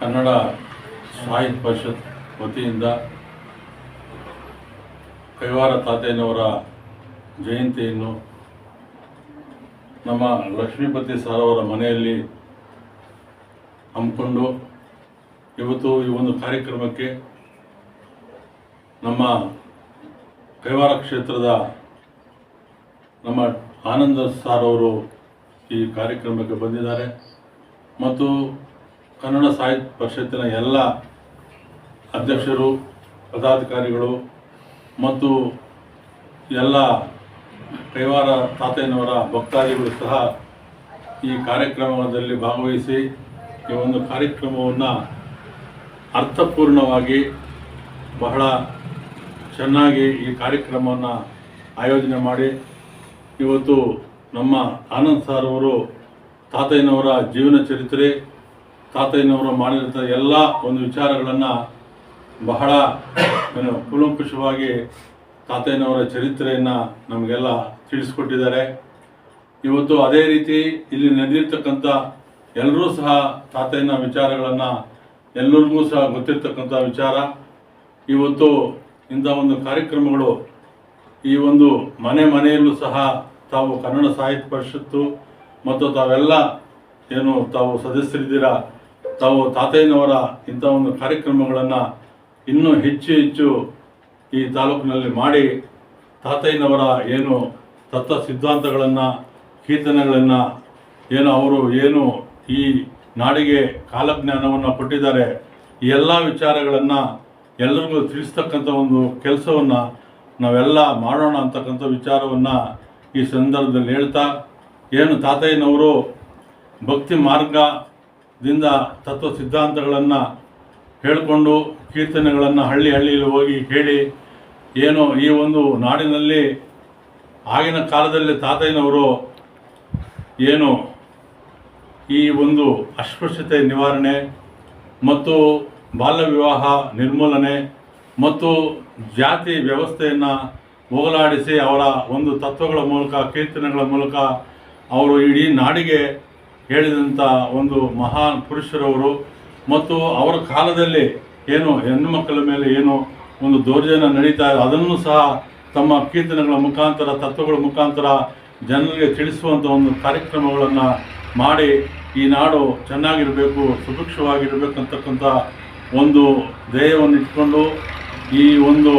ಕನ್ನಡ ಸಾಹಿತ್ಯ ಪರಿಷತ್ ವತಿಯಿಂದ ಕೈವಾರ ತಾತಯ್ಯನವರ ಜಯಂತಿಯನ್ನು ನಮ್ಮ ಲಕ್ಷ್ಮೀಪತಿ ಸರ್ ಅವರ ಮನೆಯಲ್ಲಿ ಹಮ್ಮಿಕೊಂಡು ಇವತ್ತು ಈ ಒಂದು ಕಾರ್ಯಕ್ರಮಕ್ಕೆ ನಮ್ಮ ಕೈವಾರ ಕ್ಷೇತ್ರದ ನಮ್ಮ ಆನಂದ ಸಾರ್ ಅವರು ಈ ಕಾರ್ಯಕ್ರಮಕ್ಕೆ ಬಂದಿದ್ದಾರೆ. ಮತ್ತು ಕನ್ನಡ ಸಾಹಿತ್ಯ ಪರಿಷತ್ತಿನ ಎಲ್ಲ ಅಧ್ಯಕ್ಷರು, ಪದಾಧಿಕಾರಿಗಳು ಮತ್ತು ಎಲ್ಲ ಕೈವಾರ ತಾತಯ್ಯನವರ ಭಕ್ತಾದಿಗಳು ಸಹ ಈ ಕಾರ್ಯಕ್ರಮದಲ್ಲಿ ಭಾಗವಹಿಸಿ ಈ ಒಂದು ಕಾರ್ಯಕ್ರಮವನ್ನು ಅರ್ಥಪೂರ್ಣವಾಗಿ ಬಹಳ ಚೆನ್ನಾಗಿ ಈ ಕಾರ್ಯಕ್ರಮವನ್ನು ಆಯೋಜನೆ ಮಾಡಿ ಇವತ್ತು ನಮ್ಮ ಆನಂದ್ ಸಾರ್ ಅವರು ತಾತಯ್ಯನವರ ಜೀವನ ಚರಿತ್ರೆ ತಾತಯ್ಯನವರು ಮಾಡಿದಂಥ ಎಲ್ಲ ಒಂದು ವಿಚಾರಗಳನ್ನು ಬಹಳ, ಏನು, ಕೂಲಂಕುಷವಾಗಿ ತಾತಯ್ಯನವರ ಚರಿತ್ರೆಯನ್ನು ನಮಗೆಲ್ಲ ತಿಳಿಸ್ಕೊಟ್ಟಿದ್ದಾರೆ. ಇವತ್ತು ಅದೇ ರೀತಿ ಇಲ್ಲಿ ನಡೆದಿರ್ತಕ್ಕಂಥ ಎಲ್ಲರೂ ಸಹ ತಾತಯ್ಯನ ವಿಚಾರಗಳನ್ನು ಎಲ್ಲರಿಗೂ ಸಹ ಗೊತ್ತಿರ್ತಕ್ಕಂಥ ವಿಚಾರ. ಇವತ್ತು ಇಂಥ ಒಂದು ಕಾರ್ಯಕ್ರಮಗಳು ಈ ಒಂದು ಮನೆ ಮನೆಯಲ್ಲೂ ಸಹ ತಾವು ಕನ್ನಡ ಸಾಹಿತ್ಯ ಪರಿಷತ್ತು ಮತ್ತು ತಾವೆಲ್ಲ, ಏನು, ತಾವು ಸದಸ್ಯರಿದ್ದೀರಾ ತಾವು ತಾತಯ್ಯನವರ ಇಂಥ ಒಂದು ಕಾರ್ಯಕ್ರಮಗಳನ್ನು ಇನ್ನೂ ಹೆಚ್ಚು ಹೆಚ್ಚು ಈ ತಾಲೂಕಿನಲ್ಲಿ ಮಾಡಿ ತಾತಯ್ಯನವರ ಏನು ತತ್ವ ಸಿದ್ಧಾಂತಗಳನ್ನು, ಕೀರ್ತನೆಗಳನ್ನು, ಏನು ಅವರು ಏನು ಈ ನಾಡಿಗೆ ಕಾಲಜ್ಞಾನವನ್ನು ಕೊಟ್ಟಿದ್ದಾರೆ, ಈ ಎಲ್ಲ ವಿಚಾರಗಳನ್ನು ಎಲ್ಲರಿಗೂ ತಿಳಿಸ್ತಕ್ಕಂಥ ಒಂದು ಕೆಲಸವನ್ನು ನಾವೆಲ್ಲ ಮಾಡೋಣ ಅಂತಕ್ಕಂಥ ವಿಚಾರವನ್ನು ಈ ಸಂದರ್ಭದಲ್ಲಿ ಹೇಳ್ತಾ, ಏನು ತಾತಯ್ಯನವರು ಭಕ್ತಿ ಮಾರ್ಗದಿಂದ ತತ್ವ ಸಿದ್ಧಾಂತಗಳನ್ನು ಹೇಳಿಕೊಂಡು ಕೀರ್ತನೆಗಳನ್ನು ಹಳ್ಳಿ ಹಳ್ಳಿಯಲ್ಲಿ ಹೋಗಿ ಹೇಳಿ ಏನು ಈ ಒಂದು ನಾಡಿನಲ್ಲಿ ಆಗಿನ ಕಾಲದಲ್ಲಿ ತಾತಯ್ಯನವರು ಏನು ಈ ಒಂದು ಅಸ್ಪೃಶ್ಯತೆ ನಿವಾರಣೆ ಮತ್ತು ಬಾಲ್ಯ ವಿವಾಹ ನಿರ್ಮೂಲನೆ ಮತ್ತು ಜಾತಿ ವ್ಯವಸ್ಥೆಯನ್ನು ಹೋಗಲಾಡಿಸಿ ಅವರ ಒಂದು ತತ್ವಗಳ ಮೂಲಕ, ಕೀರ್ತನೆಗಳ ಮೂಲಕ ಅವರು ಇಡೀ ನಾಡಿಗೆ ಹೇಳಿದಂಥ ಒಂದು ಮಹಾನ್ ಪುರುಷರವರು ಮತ್ತು ಅವರ ಕಾಲದಲ್ಲಿ ಏನು ಹೆಣ್ಣು ಮಕ್ಕಳ ಮೇಲೆ ಏನು ಒಂದು ದೌರ್ಜನ್ಯ ನಡೀತಾ ಇದೆ, ಅದನ್ನು ಸಹ ತಮ್ಮ ಕೀರ್ತನೆಗಳ ಮುಖಾಂತರ, ತತ್ವಗಳ ಮುಖಾಂತರ ಜನರಿಗೆ ತಿಳಿಸುವಂಥ ಒಂದು ಕಾರ್ಯಕ್ರಮಗಳನ್ನು ಮಾಡಿ ಈ ನಾಡು ಚೆನ್ನಾಗಿರಬೇಕು ಸುಭಿಕ್ಷವಾಗಿರಬೇಕಂತಕ್ಕಂಥ ಒಂದು ಧ್ಯೇಯವನ್ನು ಇಟ್ಕೊಂಡು ಈ ಒಂದು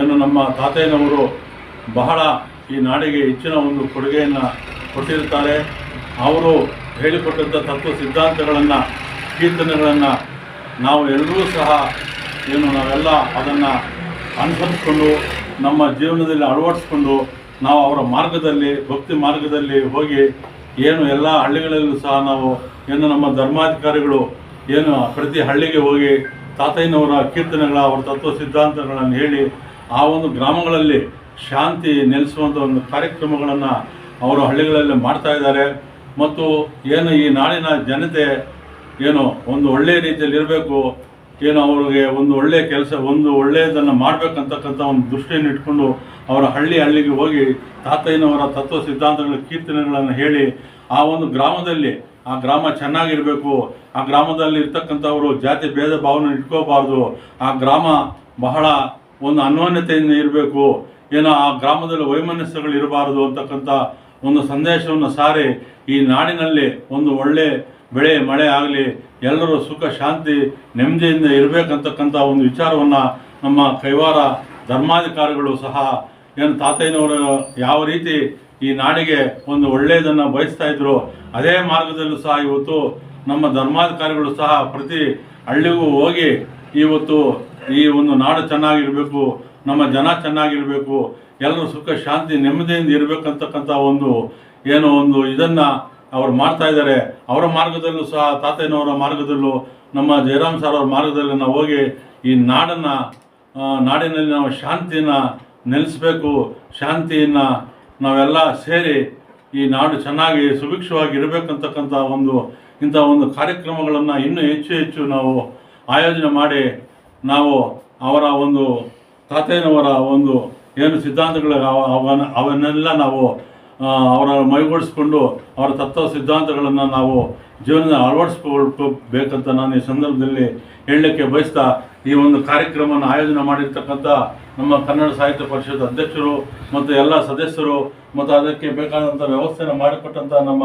ಏನು ನಮ್ಮ ತಾತಯ್ಯನವರು ಬಹಳ ಈ ನಾಡಿಗೆ ಹೆಚ್ಚಿನ ಒಂದು ಕೊಡುಗೆಯನ್ನು ಕೊಟ್ಟಿರ್ತಾರೆ ಅವರು ಹೇಳಿಕೊಟ್ಟಂಥ ತತ್ವ ಸಿದ್ಧಾಂತಗಳನ್ನು, ಕೀರ್ತನೆಗಳನ್ನು ನಾವು ಎಲ್ಲರೂ ಸಹ ಏನು ನಾವೆಲ್ಲ ಅದನ್ನು ಅನುಸರಿಸ್ಕೊಂಡು, ನಮ್ಮ ಜೀವನದಲ್ಲಿ ಅಳವಡಿಸ್ಕೊಂಡು, ನಾವು ಅವರ ಮಾರ್ಗದಲ್ಲಿ, ಭಕ್ತಿ ಮಾರ್ಗದಲ್ಲಿ ಹೋಗಿ ಏನು ಎಲ್ಲ ಹಳ್ಳಿಗಳಲ್ಲೂ ಸಹ ನಾವು ಏನು ನಮ್ಮ ಧರ್ಮಾಧಿಕಾರಿಗಳು ಏನು ಪ್ರತಿ ಹಳ್ಳಿಗೆ ಹೋಗಿ ತಾತಯ್ಯನವರ ಕೀರ್ತನೆಗಳ, ಅವರ ತತ್ವ ಸಿದ್ಧಾಂತಗಳನ್ನು ಹೇಳಿ ಆ ಒಂದು ಗ್ರಾಮಗಳಲ್ಲಿ ಶಾಂತಿ ನೆಲೆಸುವಂಥ ಒಂದು ಕಾರ್ಯಕ್ರಮಗಳನ್ನು ಅವರು ಹಳ್ಳಿಗಳಲ್ಲಿ ಮಾಡ್ತಾ ಇದ್ದಾರೆ. ಮತ್ತು ಏನು ಈ ನಾಡಿನ ಜನತೆ ಏನು ಒಂದು ಒಳ್ಳೆಯ ರೀತಿಯಲ್ಲಿ ಇರಬೇಕು, ಏನು ಅವ್ರಿಗೆ ಒಂದು ಒಳ್ಳೆಯ ಕೆಲಸ, ಒಂದು ಒಳ್ಳೆಯದನ್ನು ಮಾಡಬೇಕಂತಕ್ಕಂಥ ಒಂದು ದೃಷ್ಟಿಯನ್ನು ಇಟ್ಕೊಂಡು ಅವರ ಹಳ್ಳಿ ಹಳ್ಳಿಗೆ ಹೋಗಿ ತಾತಯ್ಯನವರ ತತ್ವ ಸಿದ್ಧಾಂತಗಳ ಕೀರ್ತನೆಗಳನ್ನು ಹೇಳಿ ಆ ಒಂದು ಗ್ರಾಮದಲ್ಲಿ, ಆ ಗ್ರಾಮ ಚೆನ್ನಾಗಿರಬೇಕು, ಆ ಗ್ರಾಮದಲ್ಲಿ ಇರ್ತಕ್ಕಂಥವರು ಜಾತಿ ಭೇದ ಭಾವನೆ ಇಟ್ಕೋಬಾರ್ದು, ಆ ಗ್ರಾಮ ಬಹಳ ಒಂದು ಅನ್ಯೋನ್ಯತೆಯಿಂದ ಇರಬೇಕು, ಏನೋ ಆ ಗ್ರಾಮದಲ್ಲಿ ವೈಮನಸ್ಸುಗಳು ಇರಬಾರ್ದು ಅಂತಕ್ಕಂಥ ಒಂದು ಸಂದೇಶವನ್ನು ಸಾರಿ, ಈ ನಾಡಿನಲ್ಲಿ ಒಂದು ಒಳ್ಳೆ ಬೆಳೆ, ಮಳೆ ಆಗಲಿ, ಎಲ್ಲರೂ ಸುಖ, ಶಾಂತಿ, ನೆಮ್ಮದಿಯಿಂದ ಇರಬೇಕಂತಕ್ಕಂಥ ಒಂದು ವಿಚಾರವನ್ನು ನಮ್ಮ ಕೈವಾರ ಧರ್ಮಾಧಿಕಾರಿಗಳು ಸಹ ಏನು ತಾತಯ್ಯನವರು ಯಾವ ರೀತಿ ಈ ನಾಡಿಗೆ ಒಂದು ಒಳ್ಳೆಯದನ್ನು ಬಯಸ್ತಾ ಇದ್ರು, ಅದೇ ಮಾರ್ಗದಲ್ಲೂ ಸಹ ಇವತ್ತು ನಮ್ಮ ಧರ್ಮಾಧಿಕಾರಿಗಳು ಸಹ ಪ್ರತಿ ಹಳ್ಳಿಗೂ ಹೋಗಿ ಇವತ್ತು ಈ ಒಂದು ನಾಡು ಚೆನ್ನಾಗಿರಬೇಕು ನಮ್ಮ ಜನ ಚೆನ್ನಾಗಿರಬೇಕು, ಎಲ್ಲರೂ ಸುಖ, ಶಾಂತಿ, ನೆಮ್ಮದಿಯಿಂದ ಇರಬೇಕಂತಕ್ಕಂಥ ಒಂದು ಏನೋ ಒಂದು ಇದನ್ನು ಅವರು ಮಾಡ್ತಾ ಇದ್ದಾರೆ. ಅವರ ಮಾರ್ಗದಲ್ಲೂ ಸಹ, ತಾತಯ್ಯನವರ ಮಾರ್ಗದಲ್ಲೂ, ನಮ್ಮ ಜಯರಾಮ್ ಸರ್ ಅವರ ಮಾರ್ಗದಲ್ಲಿ ನಾವು ಹೋಗಿ ಈ ನಾಡನ್ನು ನಾಡಿನಲ್ಲಿ ನಾವು ಶಾಂತಿಯನ್ನು ನೆಲೆಸಬೇಕು, ಶಾಂತಿಯನ್ನು ನಾವೆಲ್ಲ ಸೇರಿ ಈ ನಾಡು ಚೆನ್ನಾಗಿ, ಸುಭಿಕ್ಷವಾಗಿ ಇರಬೇಕಂತಕ್ಕಂಥ ಒಂದು, ಇಂಥ ಒಂದು ಕಾರ್ಯಕ್ರಮಗಳನ್ನು ಇನ್ನೂ ಹೆಚ್ಚು ಹೆಚ್ಚು ನಾವು ಆಯೋಜನೆ ಮಾಡಿ ನಾವು ಅವರ ಒಂದು ತಾತಯ್ಯನವರ ಒಂದು ಏನು ಸಿದ್ಧಾಂತಗಳ ಅವ- ಅವನ ಅವನ್ನೆಲ್ಲ ನಾವು ಅವರ ಮೈಗೂಡಿಸ್ಕೊಂಡು ಅವರ ತತ್ವ ಸಿದ್ಧಾಂತಗಳನ್ನು ನಾವು ಜೀವನ ಅಳವಡಿಸ್ಕೊಳ್ಬೇಕಂತ ನಾನು ಈ ಸಂದರ್ಭದಲ್ಲಿ ಹೇಳಲಿಕ್ಕೆ ಬಯಸ್ತಾ ಈ ಒಂದು ಕಾರ್ಯಕ್ರಮವನ್ನು ಆಯೋಜನೆ ಮಾಡಿರ್ತಕ್ಕಂಥ ನಮ್ಮ ಕನ್ನಡ ಸಾಹಿತ್ಯ ಪರಿಷತ್ ಅಧ್ಯಕ್ಷರು ಮತ್ತು ಎಲ್ಲ ಸದಸ್ಯರು ಮತ್ತು ಅದಕ್ಕೆ ಬೇಕಾದಂಥ ವ್ಯವಸ್ಥೆಯನ್ನು ಮಾಡಿಕೊಟ್ಟಂಥ ನಮ್ಮ.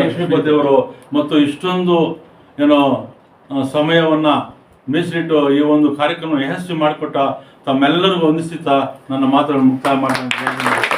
ಲಕ್ಷ್ಮೀಪತಿಯವರು ಮತ್ತು ಇಷ್ಟೊಂದು ಏನೋ ಸಮಯವನ್ನ ಮೀಸಲಿಟ್ಟು ಈ ಒಂದು ಕಾರ್ಯಕ್ರಮ ಯಶಸ್ವಿ ಮಾಡಿಕೊಟ್ಟ ತಮ್ಮೆಲ್ಲರಿಗೂ ವಂದಿಸುತ್ತಾ ನನ್ನ ಮಾತನ್ನು ಮುಕ್ತಾಯ ಮಾಡ್ತೀನಿ.